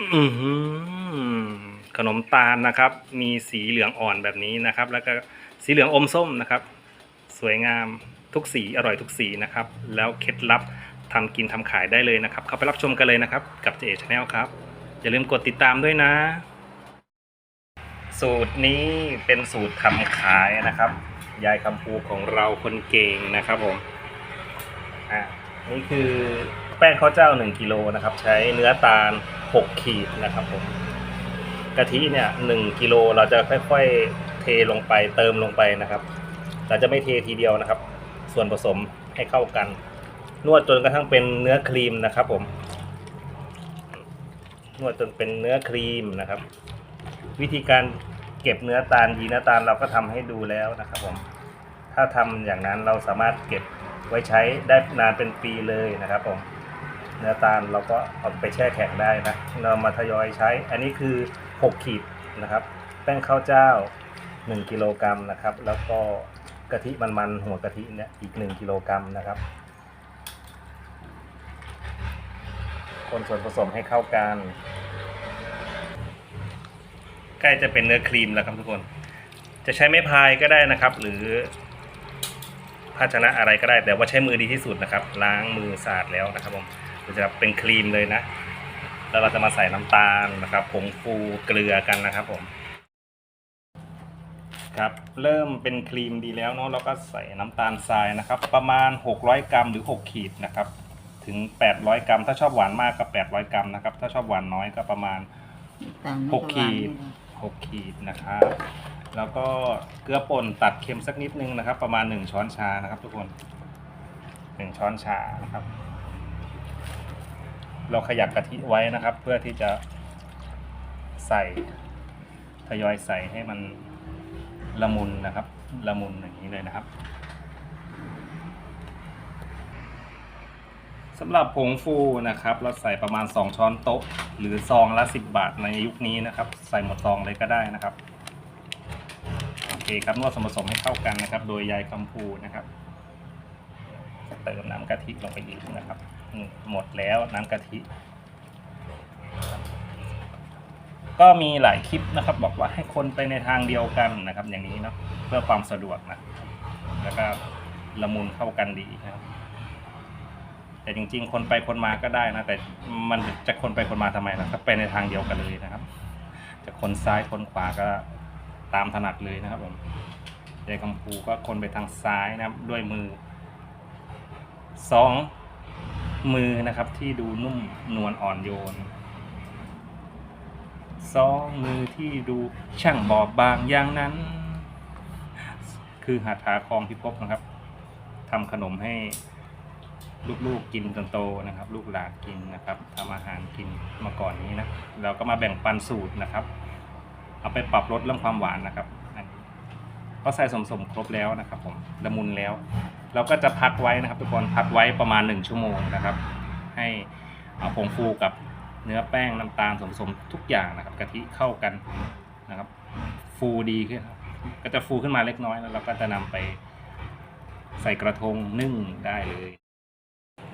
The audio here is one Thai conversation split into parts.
อื้อหือขนมตาลนะครับ มีสีเหลืองอ่อนแบบนี้นะครับ แล้วก็สีเหลืองอมส้มนะครับ สวยงามทุกสีอร่อยทุกสีนะครับ แล้วเคล็ดลับทำกินทำขายได้เลยนะครับ เข้าไปรับชมกันเลยนะครับ กับเจชแนลครับ อย่าลืมกดติดตามด้วยนะ สูตรนี้เป็นสูตรทำขายนะครับ ยายคำพูของเราคนเก่งนะครับผมอะนี่คือแป้งข้าวเจ้า1กิโลนะครับ ใช้เนื้อตาล 6 ขีดนะครับผมกะทิเนี่ย1กิโลเราจะค่อยๆเทลงไปเติมลงไปนะครับ เราจะไม่เททีเดียวนะครับ ส่วนผสมให้เข้ากัน นวดจนกระทั่งเป็นเนื้อครีมนะครับ ผม นวดจนเป็นเนื้อครีมนะครับ วิธีการเก็บเนื้อตาลยีเนื้อตาลเราก็ทำให้ดูแล้วนะครับผม ถ้าทำอย่างนั้นเราสามารถเก็บไว้ใช้ได้นานเป็นปีเลยนะครับผม เนื้อตาลเราก็เอาไปแช่แข็งได้นะเรามาทยอยใช้ อันนี้คือ 6 ขีดนะครับ แป้งข้าวเจ้า 1 กิโลกรัมนะครับ แล้วก็กะทิมันๆหัวกะทิเนี่ยอีก 1 กิโลกรัมนะครับ คนส่วนผสมให้เข้ากัน ใกล้จะเป็นเนื้อครีมแล้วครับทุกคน จะใช้ไม้พายก็ได้นะครับ หรือภาชนะอะไรก็ได้แต่ว่าใช้มือดีที่สุดนะครับ ล้างมือสะอาดแล้วนะครับผม มันจะเป็นครีมเลยนะ แล้วเราจะมาใส่น้ำตาลนะครับผงฟูเกลือกันนะครับผม ครับเริ่มเป็นครีมดีแล้วเนาะเราก็ใส่น้ำตาลทรายนะครับ ประมาณ 600 กรัมหรือ 6 ขีดนะครับ ถึง 800 กรัม ถ้าชอบหวานมากก็ 800 กรัมนะครับ ถ้าชอบหวานน้อยก็ประมาณต่างหกขีดหกขีดนะครับแล้วก็เกลือป่นตัดเค็มสักนิดนึงนะครับ ประมาณหนึ่งช้อนชานะครับ ทุกคนหนึ่งช้อนชานะครับ เราขยับกะทิไว้นะครับ เพื่อที่จะใส่ทยอยใส่ให้มันละมุนนะครับ ละมุนอย่างนี้เลยนะครับสำหรับผงฟูนะครับ เราใส่ประมาณ 2 ช้อนโต๊ะ หรือซองละ 10 บาทในยุคนี้นะครับ ใส่หมดซองเลยก็ได้นะครับโอเคครับนวดส่วนผสมให้เข้ากันนะครับ โดยยายคำพูนะครับเติมน้ำกะทิลงไปอีกนะครับ หมดแล้วน้ำกะทิ ก็มีหลายคลิปนะครับ บอกว่าให้คนไปในทางเดียวกันนะครับ อย่างนี้เนาะเพื่อความสะดวกนะแล้วก็ละมุนเข้ากันดีนะครับแต่จริง ๆ คนไปคนมาก็ได้นะ แต่มันจะคนไปคนมาทำไมล่ะก็ไปในทางเดียวกันเลยนะครับ จะคนซ้ายคนขวาก็ตามถนัดเลยนะครับผมยายคำพูก็คนไปทางซ้ายนะครับ ด้วยมือสอง มือนะครับที่ดูนุ่มนวลอ่อนโยนสองมือที่ดูช่างบอบบางอย่างนั้น คือหัตถาคองพิภพนะครับทำขนมให้ลูกๆกินจนโตนะครับ ลูกหลานกินนะครับทำอาหารกินมาก่อนนี้นะเราก็มาแบ่งปันสูตรนะครับ เอาไปปรับลดเรื่องความหวานนะครับก็ใส่สมสมครบแล้วนะครับผมละมุนแล้ว เราก็จะพักไว้นะครับ ทุกคนพักไว้ประมาณ 1 ชั่วโมงนะครับ ให้เอาผงฟูกับเนื้อแป้งน้ำตาลสมสมทุกอย่างนะครับกะทิเข้ากันนะครับ ฟูดีขึ้นครับก็จะฟูขึ้นมาเล็กน้อยแล้วเราก็จะนำไปใส่กระทงนึ่งได้เลย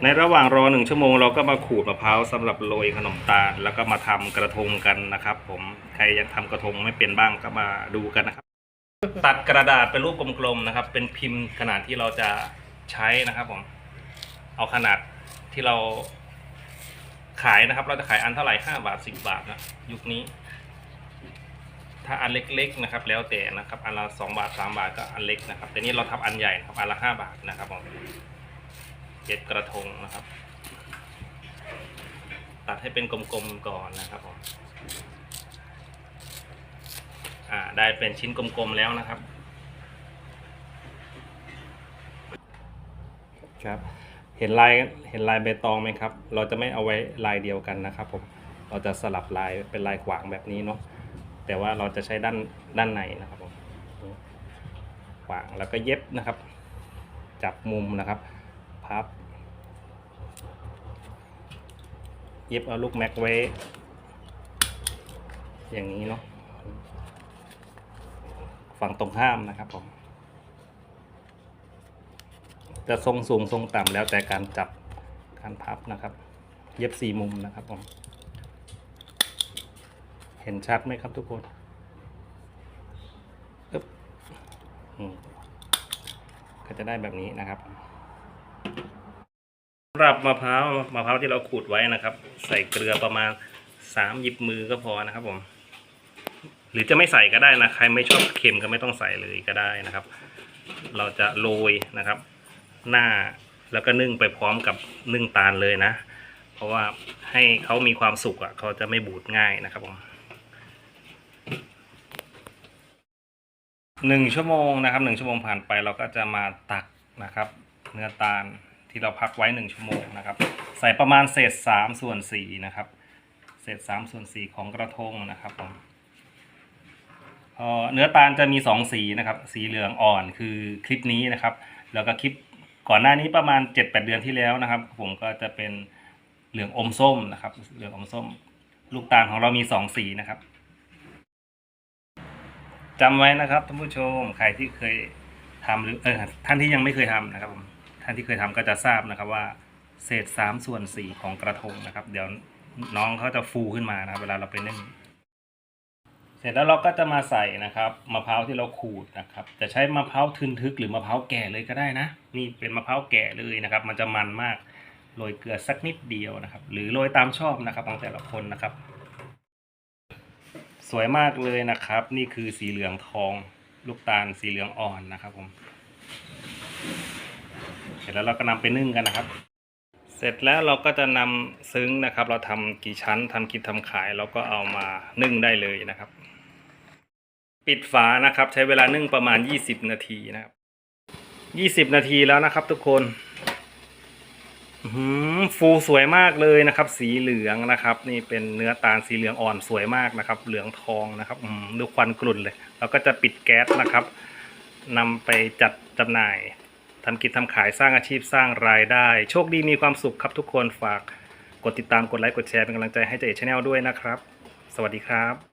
ในระหว่างรอหนึ่งชั่วโมงเราก็มาขูดมะพร้าวสำหรับโรยขนมตาล แล้วก็มาทำกระทงกันนะครับ ผมใครยังทำกระทงไม่เป็นบ้างก็มาดูกันนะครับ ตัดกระดาษเป็นรูปกลมๆนะครับ เป็นพิมพ์ขนาดที่เราจะใช้นะครับผมเอาขนาดที่เราขายนะครับ เราจะขายอันเท่าไหร่ห้าบาทสิบบาทนะยุคนี้ ถ้าอันเล็กๆนะครับ แล้วแต่นะครับ อันละสองบาทสามบาทก็อันเล็กนะครับ แต่นี่เราทำอันใหญ่นะครับอันละห้าบาทนะครับผมเย็บกระทงนะครับ ตัดให้เป็นกลมๆก่อนนะครับผม อ่าได้เป็นชิ้นกลมๆแล้วนะครับ ครับเห็นลายเห็นลายใบตองไหมครับ เราจะไม่เอาไว้ลายเดียวกันนะครับผมเราจะสลับลายเป็นลายขวางแบบนี้เนาะแต่ว่าเราจะใช้ด้านด้านในนะครับผมขวางแล้วก็เย็บนะครับ จับมุมนะครับพับ เย็บเอาลูกแม็กไว้ อย่างนี้เนาะ ฝั่งตรงข้ามนะครับผม จะทรงสูงทรงต่ำแล้วแต่การจับการพับนะครับ เย็บสี่มุมนะครับผม เห็นชัดไหมครับทุกคนอึ๊บอืมก็จะได้แบบนี้นะครับสำหรับมะพร้าวมะพร้าวที่เราขูดไว้นะครับ ใส่เกลือประมาณสามหยิบมือก็พอนะครับผม รือจะไม่ใส่ก็ได้นะใครไม่ชอบเค็มก็ไม่ต้องใส่เลยก็ได้นะครับ เราจะโรยนะครับ หน้าแล้วก็นึ่งไปพร้อมกับนึ่งตาลเลยนะ เพราะว่าให้เขามีความสุกอะเขาจะไม่บูดง่ายนะครับผมหนึ่งชั่วโมงนะครับหนึ่งชั่วโมงผ่านไปเราก็จะมาตักนะครับ เนื้อตาลที่เราพักไว้หนึ่งชั่วโมงนะครับ ใส่ประมาณเศษสามส่วนสี่นะครับ เศษสามส่วนสี่ของกระทงนะครับผม เนื้อตาลจะมีสองสีนะครับ สีเหลืองอ่อนคือคลิปนี้นะครับ แล้วก็คลิปก่อนหน้านี้ประมาณเจ็ดแปดเดือนที่แล้วนะครับ ผมก็จะเป็นเหลืองอมส้มนะครับ เหลืองอมส้ม ลูกตาลของเรามีสองสีนะครับจำไว้นะครับท่านผู้ชมใครที่เคยทำหรือเออท่านที่ยังไม่เคยทำนะครับผมท่านที่เคยทำก็จะทราบนะครับว่าเศษสามส่วนสี่ของกระทงนะครับ เดี๋ยวน้องเขาจะฟูขึ้นมานะครับ เวลาเราไปนึ่ง ร็จแล้วเราก็จะมาใส่นะครับมะพร้าวที่เราขูดนะครับ จะใช้มะพร้าวทึนทึกหรือมะพร้าวแก่เลยก็ได้นะ นี่เป็นมะพร้าวแก่เลยนะครับ มันจะมันมากโรยเกลือสักนิดเดียวนะครับ หรือโรยตามชอบนะครับของแต่ละคนนะครับ สวยมากเลยนะครับ นี่คือสีเหลืองทอง ลูกตาลสีเหลืองอ่อนนะครับผมเสร็จแล้วเราก็นำไปนึ่งกันนะครับ เสร็จแล้วเราก็จะนำซึ้งนะครับ เราทำกี่ชั้นทำกินทำขายเราก็เอามานึ่งได้เลยนะครับ ปิดฝานะครับ ใช้เวลานึ่งประมาณ 20 นาทีนะครับ 20 นาทีแล้วนะครับ ทุกคนฟูสวยมากเลยนะครับ สีเหลืองนะครับ นี่เป็นเนื้อตาลสีเหลืองอ่อนสวยมากนะครับ เหลืองทองนะครับดูควันกลุ่นเลย เราก็จะปิดแก๊สนะครับนำไปจัดจำหน่ายทำกิจทำขายสร้างอาชีพสร้างรายได้ โชคดีมีความสุขครับทุกคนฝากกดติดตามกดไลค์กดแชร์เป็นกำลังใจให้เจเอชแนลด้วยนะครับ สวัสดีครับ